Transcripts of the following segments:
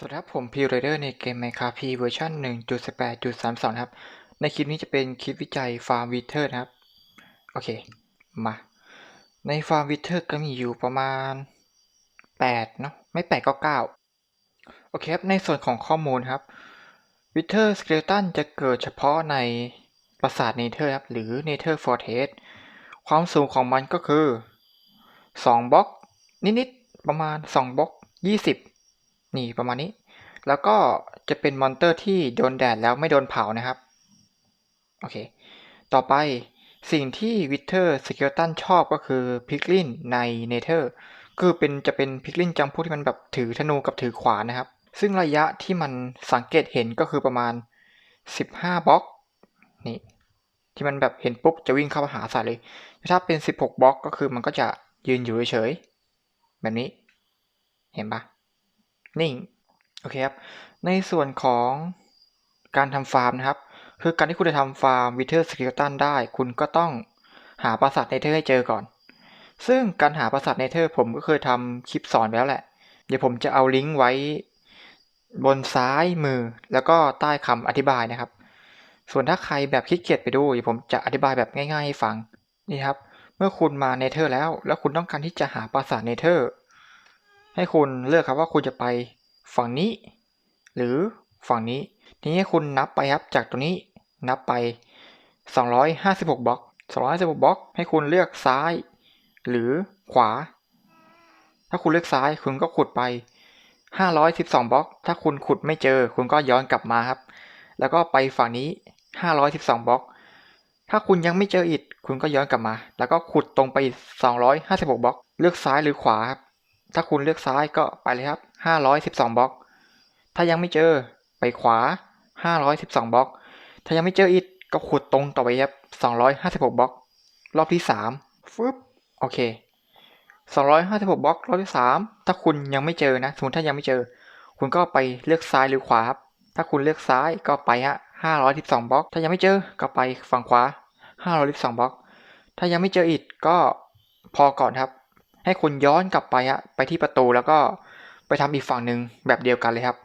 สวัสดีครับผมพีเรเดอร์ในเกม Minecraft P เวอร์ชัน1.18.32 ครับ ในคลิปนี้จะเป็นคลิปวิจัยฟาร์มวิเทอร์นะครับ โอเค มา ในฟาร์มวิเทอร์ก็มีอยู่ประมาณ 8 เนาะไม่ 8 ก็ 9 โอเคครับ ในส่วนของข้อมูลครับวิเทอร์สเกลตันจะเกิดเฉพาะในปราสาทเนเธอร์ครับ หรือเนเธอร์ฟอร์เทสความสูงของมันก็คือ 2บล็อกนิดๆประมาณ 2บล็อก20 นี่ประมาณนี้ แล้วก็จะเป็นมอนเตอร์ที่โดนแดดแล้วไม่โดนเผานะครับ โอเค ต่อไปสิ่งที่วิเทอร์สเกลตันชอบก็คือพิกลินในเนเธอร์คือเป็นจะเป็นพิกลินจำพวกที่มันแบบถือธนูกับถือขวานนะครับ ซึ่งระยะที่มันสังเกตเห็นก็คือประมาณ 15บล็อกนี่ที่มันแบบเห็นปุ๊บจะวิ่งเข้ามาหาสัตว์เลย ถ้าเป็น 16บล็อกก็คือมันก็จะยืนอยู่เฉยๆแบบนี้ เห็นปะ นิ่งโอเคครับ ในส่วนของการทำฟาร์มนะครับ คือการที่คุณจะทำฟาร์มวิเทอร์สกิลตันได้ คุณก็ต้องหาปราสาทเนเธอร์ให้เจอก่อน ซึ่งการหาปราสาทเนเธอร์ผมก็เคยทำคลิปสอนไปแล้วแหละ เดี๋ยวผมจะเอาลิงก์ไว้บนซ้ายมือแล้วก็ใต้คำอธิบายนะครับ ส่วนถ้าใครแบบขี้เกียจไปดูเดี๋ยวผมจะอธิบายแบบง่ายๆให้ฟังนี่ครับ เมื่อคุณมาเนเธอร์แล้ว แล้วคุณต้องการที่จะหาปราสาทเนเธอร์ให้คุณเลือกครับว่าคุณจะไป ฝั่งนี้ หรือฝั่งนี้ ทีนี้คุณนับไปครับจากตรงนี้นับไป 256 บล็อก 256 บล็อก ให้คุณเลือกซ้าย หรือขวา ถ้าคุณเลือกซ้ายคุณก็ขุดไป 512 บล็อก ถ้าคุณขุดไม่เจอ คุณก็ย้อนกลับมาครับ แล้วก็ไปฝั่งนี้ 512 บล็อก ถ้าคุณยังไม่เจออิฐคุณก็ย้อนกลับมา แล้วก็ขุดตรงไปอีก256 บล็อก เลือกซ้ายหรือขวาครับ ถ้าคุณเลือกซ้ายก็ไปเลยครับ 512บล็อก ถ้ายังไม่เจอไปขวา 512บล็อก ถ้ายังไม่เจออิฐก็ขุดตรงต่อไปครับ256บล็อก รอบที่3ฟึบโอเค256บล็อกรอบที่ 3 ถ้าคุณยังไม่เจอนะสมมติถ้ายังไม่เจอ คุณก็ไปเลือกซ้ายหรือขวาครับถ้าคุณเลือกซ้ายก็ไปฮะ512บล็อก ถ้ายังไม่เจอก็ไปฝั่งขวา512บล็อก ถ้ายังไม่เจออิฐก็พอก่อนครับ ให้คุณย้อนกลับไปฮะไปที่ประตูแล้วก็ไปทำอีกฝั่งหนึ่งแบบเดียวกันเลยครับ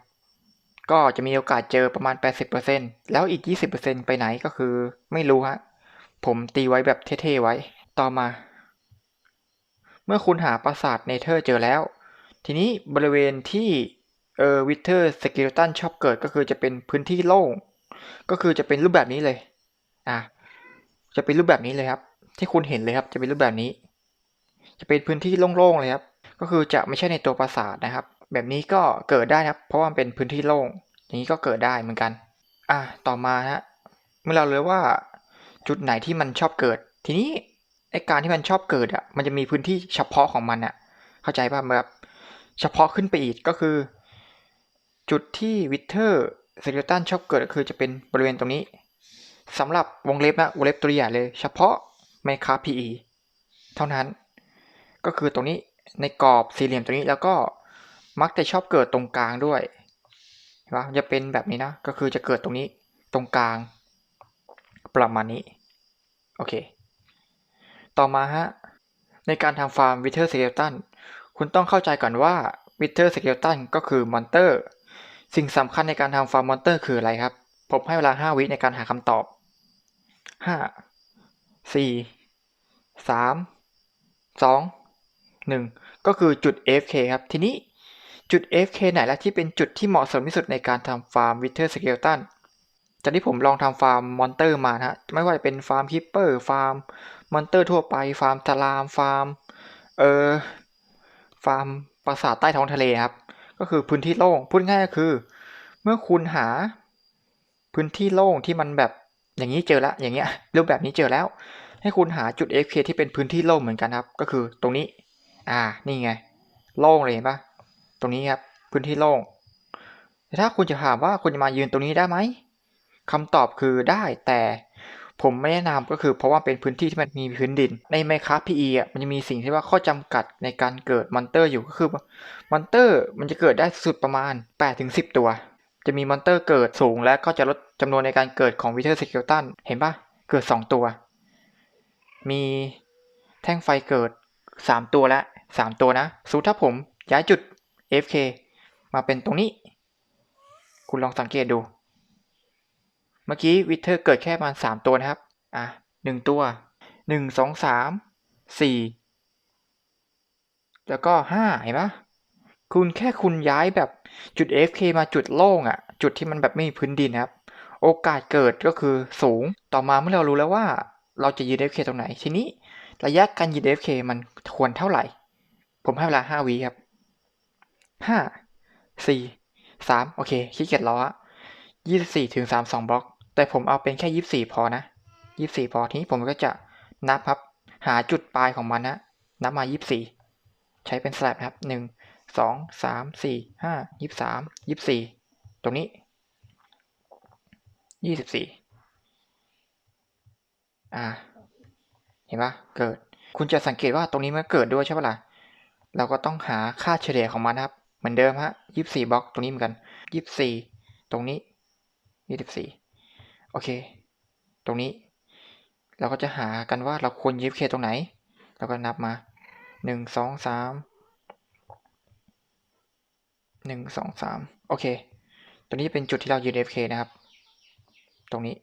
ก็จะมีโอกาสเจอประมาณ 80%แล้วอีก 20%ไปไหนก็คือไม่รู้ฮะผมตีไว้แบบเท่ๆไว้ ต่อมา เมื่อคุณหาปราสาทเนเธอร์เจอแล้ว ทีนี้บริเวณที่เออวิเทอร์สกิลตันชอบเกิดก็คือจะเป็นพื้นที่โล่ง ก็คือจะเป็นรูปแบบนี้เลย อะ จะเป็นรูปแบบนี้เลยครับ ที่คุณเห็นเลยครับ จะเป็นรูปแบบนี้ จะเป็นพื้นที่โล่งๆเลยครับ ก็คือจะไม่ใช่ในตัวปราสาทนะครับ แบบนี้ก็เกิดได้นะครับ เพราะว่ามันเป็นพื้นที่โล่ง อย่างนี้ก็เกิดได้เหมือนกัน อะต่อมาฮะ เมื่อเรารู้ว่าจุดไหนที่มันชอบเกิด ทีนี้ไอการที่มันชอบเกิดอะ มันจะมีพื้นที่เฉพาะของมันอะ เข้าใจป่ะแบบเฉพาะขึ้นไปอีกก็คือ จุดที่วิเทอร์เซเลตันชอบเกิดก็คือจะเป็นบริเวณตรงนี้สำหรับวงเล็บนะวงเล็บตัวอย่เลย เฉพาะไมคา PE เท่านั้น ก็คือตรงนี้ในกรอบสี่เหลี่ยมตรงนี้แล้วก็มักจะชอบเกิดตรงกลางด้วยเห็นปะจะเป็นแบบนี้นะ ก็คือจะเกิดตรงนี้ตรงกลาง ประมาณนี้ โอเค ต่อมาฮะ ในการทำฟาร์มวิเทอร์สเกลตันคุณต้องเข้าใจก่อนว่าวิเทอร์สเกลตันก็คือมอนเตอร์ สิ่งสำคัญในการทำฟาร์มมอนเตอร์คืออะไรครับ ผมให้เวลา 5 วิในการหาคำตอบ 5 4 3 2 1 ก็คือจุด AFK ครับ ทีนี้จุด AFK ไหนละที่เป็นจุดที่เหมาะสมที่สุดในการทำฟาร์มวิเทอร์สเกลตันจากที่ผมลองทำฟาร์มมอนเตอร์มานะฮะไม่ว่าจะเป็นฟาร์มคิปเปอร์ฟาร์มมอนเตอร์ทั่วไปฟาร์มตารามฟาร์มเออฟาร์มปราสาทใต้ท้องทะเลครับ ก็คือพื้นที่โล่งพูดง่ายก็คือ เมื่อคุณหาพื้นที่โล่งที่มันแบบอย่างนี้เจอแล้วอย่างเงี้ยรูปแบบนี้เจอแล้ว ให้คุณหาจุด FK ที่เป็นพื้นที่โล่งเหมือนกันครับ ก็คือตรงนี้ อ่า นี่ไง โล่งเลยเห็นปะตรงนี้ครับ พื้นที่โล่ง แต่ถ้าคุณจะถามว่าคุณจะมายืนตรงนี้ได้ไหมคำตอบคือได้แต่ผมไม่แนะนำก็คือเพราะว่าเป็นพื้นที่ที่มันมีพื้นดิน ในไมค้า PE อะมันจะมีสิ่งที่ว่าข้อจำกัดในการเกิดมอนเตอร์อยู่ก็คือมอนเตอร์มันจะเกิดได้สุดประมาณ8-10ตัว จะมีมอนเตอร์เกิดสูงและก็จะลดจำนวนในการเกิดของวิเทอร์สเกลตันเห็นปะเกิด 2 ตัว มีแท่งไฟเกิด 3 ตัวและ 3 ตัวนะสมมติถ้าผมย้ายจุด FK มาเป็นตรงนี้ คุณลองสังเกตดู เมื่อกี้วิเทอร์เกิดแค่ประมาณสามตัวนะครับ อะหนึ่งตัวหนึ่งสองสามสี่แล้วก็ห้าเห็นปะคุณแค่คุณย้ายแบบจุด fk มาจุดโล่งอะ่ะ จุดที่มันแบบไม่มีพื้นดินนะครับ โอกาสเกิดก็คือสูงต่อมาเมื่อเรารู้แล้วว่าเราจะยืน fk ตรงไหนทีนี้ระยะการยืน fk มันควรเท่าไหร่ ผมให้เวลาห้าวิครับห้าสี่สามโอเคขี้เกียจล้อยี่สิบสี่ถึงสามสองบล็อก แต่ผมเอาเป็นแค่ยี่สิบสี่พอนะยี่สิบสี่พอทีนี้ผมก็จะนับครับ หาจุดปลายของมันนะนับมายี่สิบสี่ใช้เป็นสลับครับหนึ่งสองสามสี่ห้ายี่สิบสามยี่สิบสี่ตรงนี้ยี่สิบสี่อ่า เห็นปะเกิด คุณจะสังเกตว่าตรงนี้มันเกิดด้วยใช่ปะล่ะ เราก็ต้องหาค่าเฉลี่ยของมันครับเหมือนเดิมฮะยี่สี่บล็อกตรงนี้เหมือนกันยี่สี่ตรงนี้ยี่สิบสี่โอเค ตรงนี้ เราก็จะหากันว่าเราควรยิบเคตรงไหน เราก็นับมาหนึ่งสองสามหนึ่งสองสามโอเคตรงนี้เป็นจุดที่เรายืน FK นะครับ ตรงนี้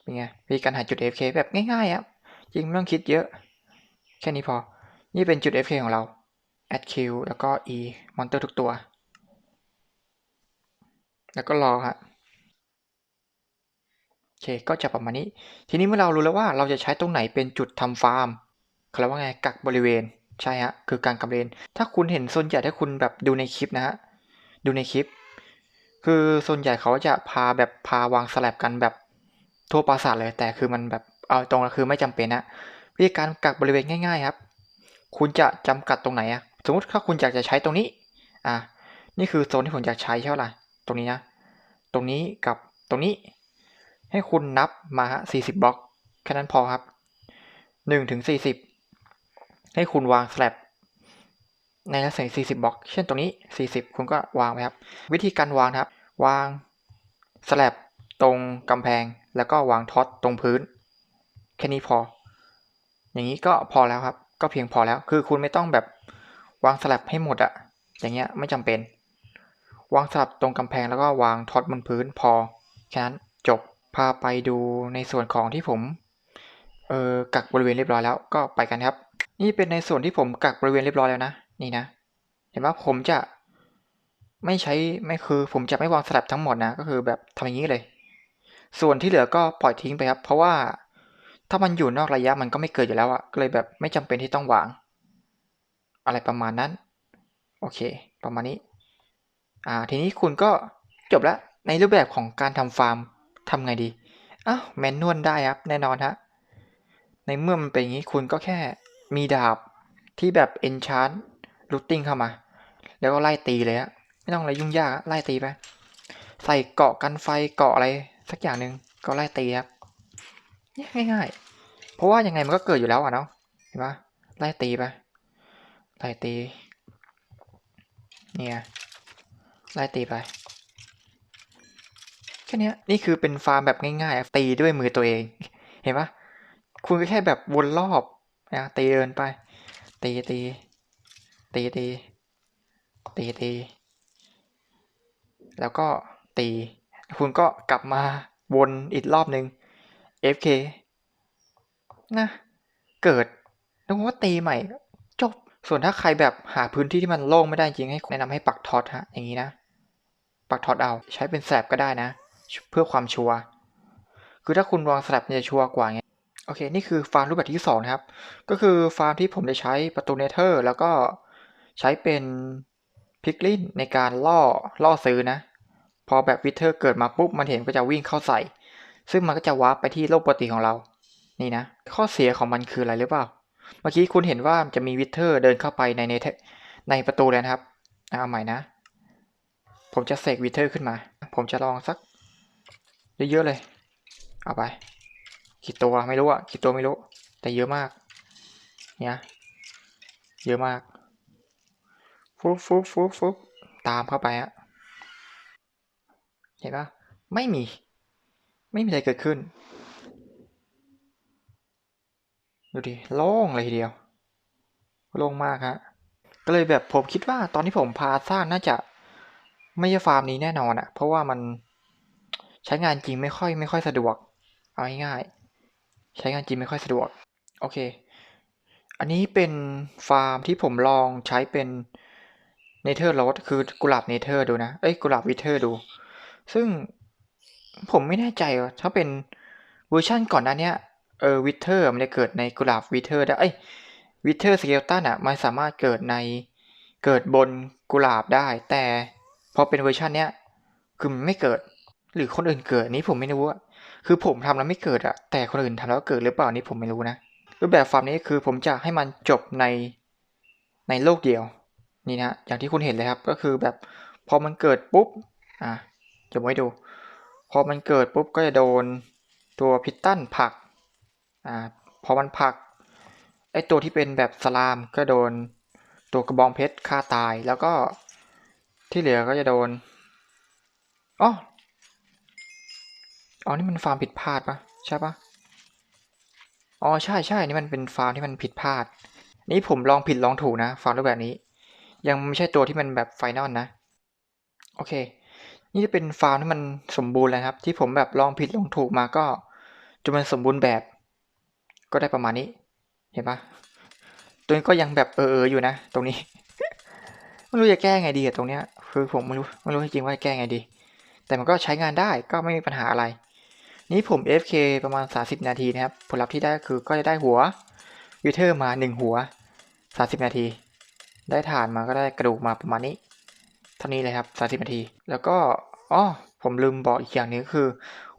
เป็นไงวิธีการหาจุด FK แบบง่ายๆครับจริงไม่ต้องคิดเยอะ แค่นี้พอ นี่เป็นจุด FK ของเรา add q แล้วก็ e monitor ทุกตัว แล้วก็รอครับโอเคก็จะประมาณนี้ ทีนี้เมื่อเรารู้แล้วว่าเราจะใช้ตรงไหนเป็นจุดทำฟาร์มเขาเรียกว่าไงกักบริเวณใช่ฮะคือการกักบริเวณถ้าคุณเห็นส่วนใหญ่ถ้าคุณแบบดูในคลิปนะฮะดูในคลิป คือส่วนใหญ่เขาจะพาแบบพาวางสลับกันแบบทั่วปราสาทเลยแต่คือมันแบบเอาตรงก็คือไม่จำเป็นนะวิธีการกักบริเวณง่ายๆครับ คุณจะจำกัดตรงไหนอะสมมติถ้าคุณอยากจะใช้ตรงนี้ อะ นี่คือโซนที่ผมอยากใช้ใช่ไหมล่ะ ตรงนี้นะ ตรงนี้กับตรงนี้ ให้คุณนับมาฮะสี่สิบบล็อก แค่นั้นพอครับหนึ่งถึงสี่สิบ ให้คุณวางสลับในลักษณะสี่สิบบล็อก เช่นตรงนี้สี่สิบคุณก็วางไว้ครับ วิธีการวางครับ วางสลับตรงกำแพง แล้วก็วางท็อตตรงพื้น แค่นี้พอ อย่างนี้ก็พอแล้วครับ ก็เพียงพอแล้ว คือคุณไม่ต้องแบบวางสลับให้หมดอะอย่างเงี้ยไม่จำเป็น วางสลับตรงกำแพงแล้วก็วางท็อตบนพื้นพอแค่นั้นจบพาไปดูในส่วนของที่ผมเออกักบริเวณเรียบร้อยแล้วก็ไปกันครับ นี่เป็นในส่วนที่ผมกักบริเวณเรียบร้อยแล้วนะนี่นะ เห็นว่าผมจะไม่ใช้ไม่คือผมจะไม่วางสลับทั้งหมดนะ ก็คือแบบทำอย่างนี้เลย ส่วนที่เหลือก็ปล่อยทิ้งไปครับ เพราะว่า ถ้ามันอยู่นอกระยะมันก็ไม่เกิดอยู่แล้วอะก็เลยแบบไม่จำเป็นที่ต้องวาง อะไรประมาณนั้น โอเค ประมาณนี้ อ่า ทีนี้คุณก็จบแล้วในรูปแบบของการทำฟาร์มทำไงดี อ้าวแมนนวลได้ครับ แน่นอนฮะ ในเมื่อมันเป็นอย่างนี้คุณก็แค่มีดาบที่แบบเอนชานรูทติ้งเข้ามา แล้วก็ไล่ตีเลยฮะ ไม่ต้องอะไรยุ่งยาก ไล่ตีไป ใส่เกาะกันไฟเกาะอะไรสักอย่างหนึ่งก็ไล่ตีครับ ง่ายๆ เพราะว่ายังไงมันก็เกิดอยู่แล้วอะเนาะ เห็นปะไล่ตีไป ไล่ตี เนี่ย ไล่ตีไป แค่นี้นี่คือเป็นฟาร์มแบบง่ายๆ ตีด้วยมือตัวเอง เห็นปะคุณก็แค่แบบวนรอบนะตีเดินไป ตีตี ตีตี ตีตี แล้วก็ตี คุณก็กลับมาวนอีกรอบหนึ่ง FK นะ เกิดนึกว่าตีใหม่จบ ส่วนถ้าใครแบบหาพื้นที่ที่มันโล่งไม่ได้จริงให้แนะนำให้ปักท็อตฮะ อย่างนี้นะ ปักท็อตเอาใช้เป็นแสบก็ได้นะ เพื่อความชัวร์ คือถ้าคุณวางสลับมันจะชัวร์กว่าไง โอเค นี่คือฟาร์มรูปแบบที่2นะครับ ก็คือฟาร์มที่ผมจะใช้ประตูเนเธอร์ แล้วก็ใช้เป็นพิกลินในการล่อล่อซื้อนะ พอแบบวิเทอร์เกิดมาปุ๊บมันเห็นก็จะวิ่งเข้าใส่ ซึ่งมันก็จะวาร์ปไปที่โลกปกติของเรา นี่นะ ข้อเสียของมันคืออะไรหรือเปล่า เมื่อกี้คุณเห็นว่าจะมีวิเทอร์เดินเข้าไปในในในประตูเลยนะครับเอาใหม่นะ ผมจะเสกวิเทอร์ขึ้นมา ผมจะลองสักเยอะๆเลย เอาไป กี่ตัวไม่รู้อะกี่ตัวไม่รู้ แต่เยอะมาก เนี่ย เยอะมาก ฟุบฟุบฟุบฟุบตามเข้าไปอะเห็นปะไม่มี ไม่มีอะไรเกิดขึ้น ดูดิโล่งเลยทีเดียว โล่งมากฮะ ก็เลยแบบผมคิดว่าตอนที่ผมพาสร้างน่าจะไม่ใช่ฟาร์มนี้แน่นอนอะเพราะว่ามันใช้งานจริงไม่ค่อยไม่ค่อยสะดวก เอาง่ายๆใช้งานจริงไม่ค่อยสะดวก โอเค อันนี้เป็นฟาร์มที่ผมลองใช้เป็นเนเธอร์โรสคือกุหลาบเนเธอร์ดูนะ เอ้ยกุหลาบวิเทอร์ดู ซึ่ง ผมไม่แน่ใจว่าถ้าเป็นเวอร์ชั่นก่อนหน้าเนี้ยเออวิเทอร์มันจะเกิดในกุหลาบวิเทอร์ได้เอ้ยวิเทอร์สเกลตันอะมันสามารถเกิดในเกิดบนกุหลาบได้ แต่พอเป็นเวอร์ชันเนี้ยคือมันไม่เกิด หรือคนอื่นเกิดนี้ผมไม่รู้อะคือผมทำแล้วไม่เกิดอะแต่คนอื่นทำแล้วเกิดหรือเปล่านี่ผมไม่รู้นะรูปแบบฟาร์มนี้คือผมจะให้มันจบในในโลกเดียว นี่นะอย่างที่คุณเห็นเลยครับ ก็คือแบบพอมันเกิดปุ๊บอะจะไว้ดู พอมันเกิดปุ๊บก็จะโดนตัวพิตตันผลักอ่าพอมันผลักไอตัวที่เป็นแบบสลามก็โดนตัวกระบองเพชรฆ่าตายแล้วก็ที่เหลือก็จะโดนอ๋ออ๋อนี่มันฟาร์มผิดพลาดปะใช่ปะอ๋อใช่ใช่นี่มันเป็นฟาร์มที่มันผิดพลาด นี่ผมลองผิดลองถูกนะ ฟาร์มรูปแบบนี้ ยังไม่ใช่ตัวที่มันแบบไฟนอลนะ โอเค นี่จะเป็นฟาร์มที่มันสมบูรณ์แล้วครับ ที่ผมแบบลองผิดลองถูกมาก็จนมันสมบูรณ์แบบ ก็ได้ประมาณนี้ เห็นปะตัวนี้ก็ยังแบบเออเอออยู่นะ ตรงนี้ไม่รู้จะแก้ไงดีอะตรงเนี้ย คือผมไม่รู้ไม่รู้จริงว่าจะแก้ไงดี แต่มันก็ใช้งานได้ก็ไม่มีปัญหาอะไร นี่ผม FK ประมาณ 30 นาทีนะครับ ผลลัพธ์ที่ได้คือก็จะได้หัววิเทอร์มา 1 หัว 30 นาที ได้ฐานมาก็ได้กระดูกมาประมาณนี้ ท่านี้เลยครับ30นาที แล้วก็อ๋อผมลืมบอกอีกอย่างหนึงคือ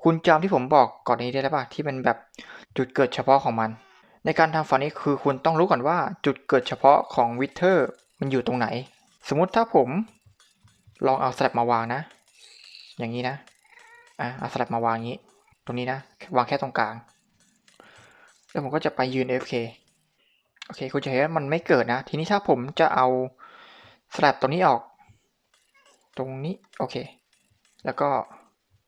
คุณจำที่ผมบอกก่อนนี้ได้แล้วป่ะที่เป็นแบบจุดเกิดเฉพาะของมัน ในการทำฟาร์มนี้คือคุณต้องรู้ก่อนว่าจุดเกิดเฉพาะของวิเทอร์มันอยู่ตรงไหน สมมุติถ้าผมลองเอาสลับมาวางนะ อย่างนี้นะอะเอาสลับมาวางอย่างนี้ ตรงนี้นะ วางแค่ตรงกลาง แล้วผมก็จะไปยืน FK โอเค คุณจะเห็นว่ามันไม่เกิดนะ ทีนี้ถ้าผมจะเอาสลับตัวนี้ออก รงนี้ โอเค แล้วก็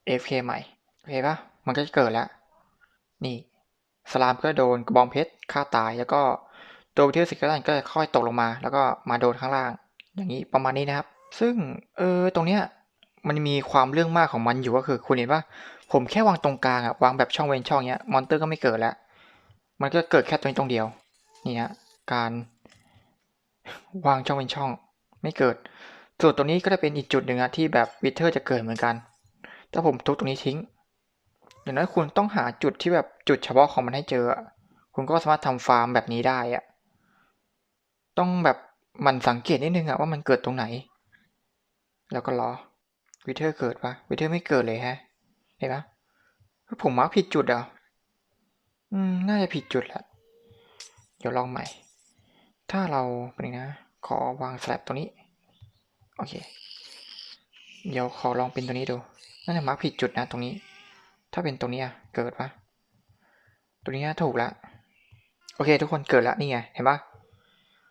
AFK ใหม่ โอเคปะมันก็จะเกิดแล้ว นี่ สลามก็โดนกระบองเพชรฆ่าตาย แล้วก็ตัววิเทอร์สิกเกอร์ก็จะค่อยตกลงมา แล้วก็มาโดนข้างล่าง อย่างนี้ประมาณนี้นะครับ ซึ่ง เออ ตรงเนี้ย มันมีความเรื่องมากของมันอยู่ก็คือ คุณเห็นปะผมแค่วางตรงกลางอะวางแบบช่องเว้นช่องเนี้ย มอนเตอร์ก็ไม่เกิดแล้ว มันก็เกิดแค่ตรงนี้ตรงเดียว นี่ฮะ การวางช่องเป็นช่อง ไม่เกิด ส่วนตรงนี้ก็จะเป็นอีกจุดหนึ่งอะที่แบบวิเทอร์จะเกิดเหมือนกัน ถ้าผมทุบตรงนี้ทิ้ง อย่างนั้นคุณต้องหาจุดที่แบบจุดเฉพาะของมันให้เจอ คุณก็สามารถทำฟาร์มแบบนี้ได้อะต้องแบบมันสังเกตนิดนึงอะว่ามันเกิดตรงไหน แล้วก็รอวิเทอร์เกิดปะวิเทอร์ไม่เกิดเลยฮะ เห็นปะผมมาร์กผิดจุดเหรอะอืม น่าจะผิดจุดแหละ เดี๋ยวลองใหม่ ถ้าเราเป็นนะ ขอวางสลับตัวนี้ โอเค เดี๋ยวขอลองเป็นตัวนี้ดูน่าจะมาร์กผิดจุดนะตรงนี้ ถ้าเป็นตรงนี้อะเกิดปะตัวนี้ถูกแล้วโอเค ทุกคนเกิดแล้วนี่ไงเห็นปะ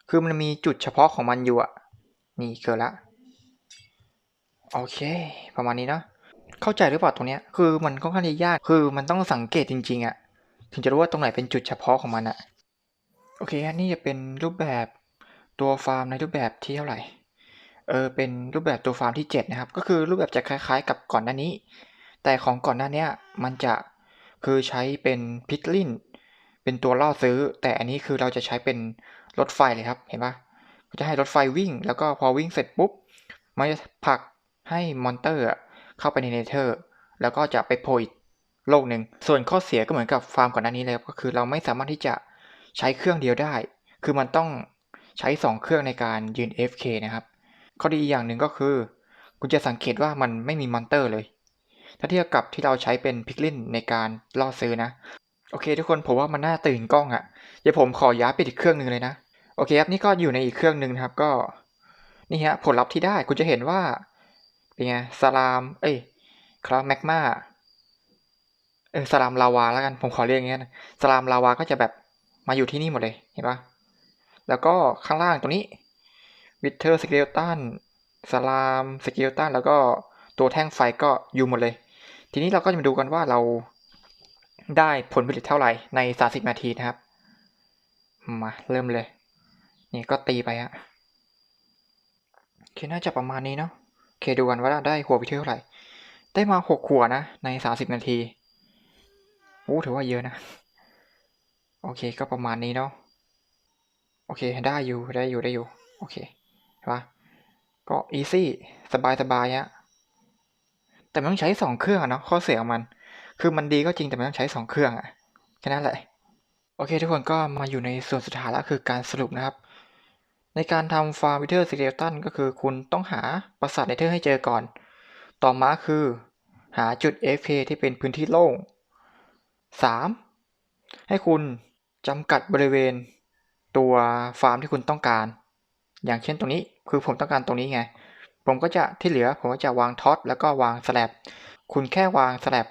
คือมันมีจุดเฉพาะของมันอยู่อะนี่เกิดละโอเค ประมาณนี้เนาะเข้าใจหรือเปล่าตรงเนี้ยคือมันค่อนข้างยากคือมันต้องสังเกตจริง ๆอะถึงจะรู้ว่าตรงไหนเป็นจุดเฉพาะของมันอะโอเคอันนี้จะเป็นรูปแบบตัวฟาร์มในรูปแบบที่เท่าไหร่ เออเป็นรูปแบบตัวฟาร์มที่ 7 นะครับ ก็คือรูปแบบจะคล้ายๆ กับก่อนหน้านี้ แต่ของก่อนหน้านี้มันจะคือใช้เป็นพิกลินเป็นตัวล่อซื้อ แต่อันนี้คือเราจะใช้เป็นรถไฟเลยครับ เห็นปะก็จะให้รถไฟวิ่ง แล้วก็พอวิ่งเสร็จปุ๊บ มันจะผลักให้มอนเตอร์เข้าไปในเนเธอร์ แล้วก็จะไปโผล่อีกโลกหนึ่ง ส่วนข้อเสียก็เหมือนกับฟาร์มก่อนหน้านี้เลยครับก็คือเราไม่สามารถที่จะใช้เครื่องเดียวได้ คือมันต้องใช้ 2 เครื่องในการยืน FK นะครับ ข้อดีอีอย่างหนึ่งก็คือ คุณจะสังเกตว่ามันไม่มีมอนเตอร์เลย ถ้าเทียบกับที่เราใช้เป็นพิกลินในการล่อซื้อนะ โอเค ทุกคนผมว่ามันน่าตื่นกล้องอะ่ะ เดี๋ยวผมขอย้ายไปอีกเครื่องหนึ่งเลยนะ โอเคครับนี่ก็อยู่ในอีกเครื่องหนึ่งนะครับก็ นี่ฮะผลลัพธ์ที่ได้คุณจะเห็นว่าเป็นไงสลาม เอ้ยคลาแมกมาเออสลามลาวาแล้วกันผมขอเรียกอย่างเงี้ยนะสลามลาวาก็จะแบบมาอยู่ที่นี่หมดเลยเห็นปะแล้วก็ข้างล่างตรงนี้ วิเทอร์สเกลตันสลามสเกลตันแล้วก็ตัวแท่งไฟก็อยู่หมดเลย ทีนี้เราก็จะมาดูกันว่าเราได้ผลผลิตเท่าไหร่ใน 30 นาทีนะครับ มาเริ่มเลย นี่ก็ตีไปฮะโอเคน่าจะประมาณนี้เนาะเคดูกันว่าได้หัววิเทอร์เท่าไหร่ ได้มาหกหัวนะ ในสามสิบนาทีโอ้ถือว่าเยอะนะ โอเคก็ประมาณนี้เนาะ โอเคได้อยู่ได้อยู่ได้อยู่ โอเค เห็นปะก็อีซี่สบายสบายฮะแต่มันต้องใช้สองเครื่องอะเนาะข้อเสียของมัน คือมันดีก็จริงแต่มันต้องใช้สองเครื่องอะแค่นั้นแหละ โอเคทุกคนก็มาอยู่ในส่วนสุดท้ายแล้วคือการสรุปนะครับ ในการทำฟาร์มวิเทอร์สเกลตันก็คือคุณต้องหาปราสาทเนเธอร์ให้เจอก่อน ต่อมาคือหาจุด FK ที่เป็นพื้นที่โล่ง 3. ให้คุณจำกัดบริเวณตัวฟาร์มที่คุณต้องการ อย่างเช่นตรงนี้ คือผมต้องการตรงนี้ไง ผมก็จะที่เหลือผมก็จะวางท็อตแล้วก็วางสแลบคุณแค่วางสแลบ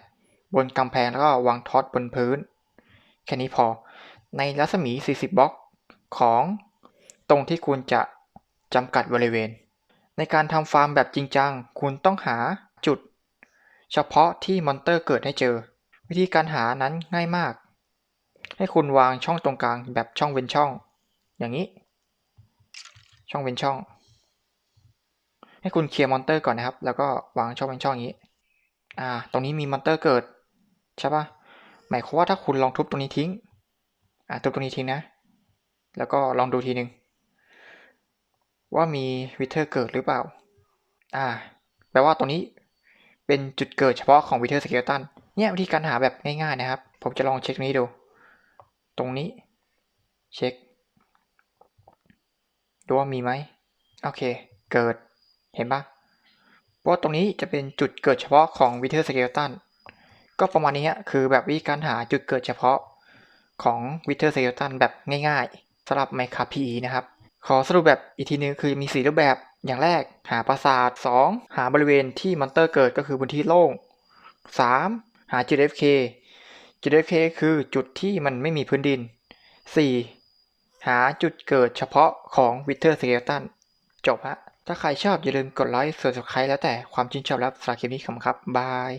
บนกำแพงแล้วก็วางท็อตบนพื้น แค่นี้พอ ในรัศมี 40 บล็อกของตรงที่คุณจะจำกัดบริเวณ ในการทำฟาร์มแบบจริงจัง คุณต้องหาจุด เฉพาะที่มอนเตอร์เกิดให้เจอ วิธีการหานั้นง่ายมาก ให้คุณวางช่องตรงกลางแบบช่องเว้นช่อง อย่างนี้ ช่องเว้นช่อง ให้คุณเคลียร์มอนเตอร์ก่อนนะครับ แล้วก็วางช่องเว้นช่องอย่างนี้ อ่า ตรงนี้มีมอนเตอร์เกิดใช่ปะหมายความว่าถ้าคุณลองทุบตรงนี้ทิ้ง อ่า ทุบตรงนี้ทิ้งนะ แล้วก็ลองดูทีหนึ่งว่ามีวิเทอร์เกิดหรือเปล่า อ่า แปลว่าตรงนี้เป็นจุดเกิดเฉพาะของวิเทอร์สเกลตัน เนี่ยวิธีการหาแบบง่ายๆนะครับ ผมจะลองเช็คนี้ดู ตรงนี้ เช็ค ดูว่ามีไหม โอเค เกิด เห็นปะเพราะตรงนี้จะเป็นจุดเกิดเฉพาะของวิเทอร์สเกลตันก็ประมาณนี้คือแบบวิธีการหาจุดเกิดเฉพาะของวิเทอร์สเกลตันแบบง่ายๆสำหรับ Minecraft PE นะครับ ขอสรุปแบบอีกทีนึงคือมี 4 รูปแบบอย่างแรกหาปราสาท 2. หาบริเวณที่มอนเตอร์เกิดก็คือพื้นที่โล่ง 3. หาจุด FK จุด FK คือจุดที่มันไม่มีพื้นดิน 4. หาจุดเกิดเฉพาะของวิเทอร์สเกลตันจบฮะ ถ้าใครชอบอย่าลืมกดไลค์ส่วนสุดใครแล้วแต่ความชื่นชอบและสำหรับคลิปนี้ขอบคุณครับ บาย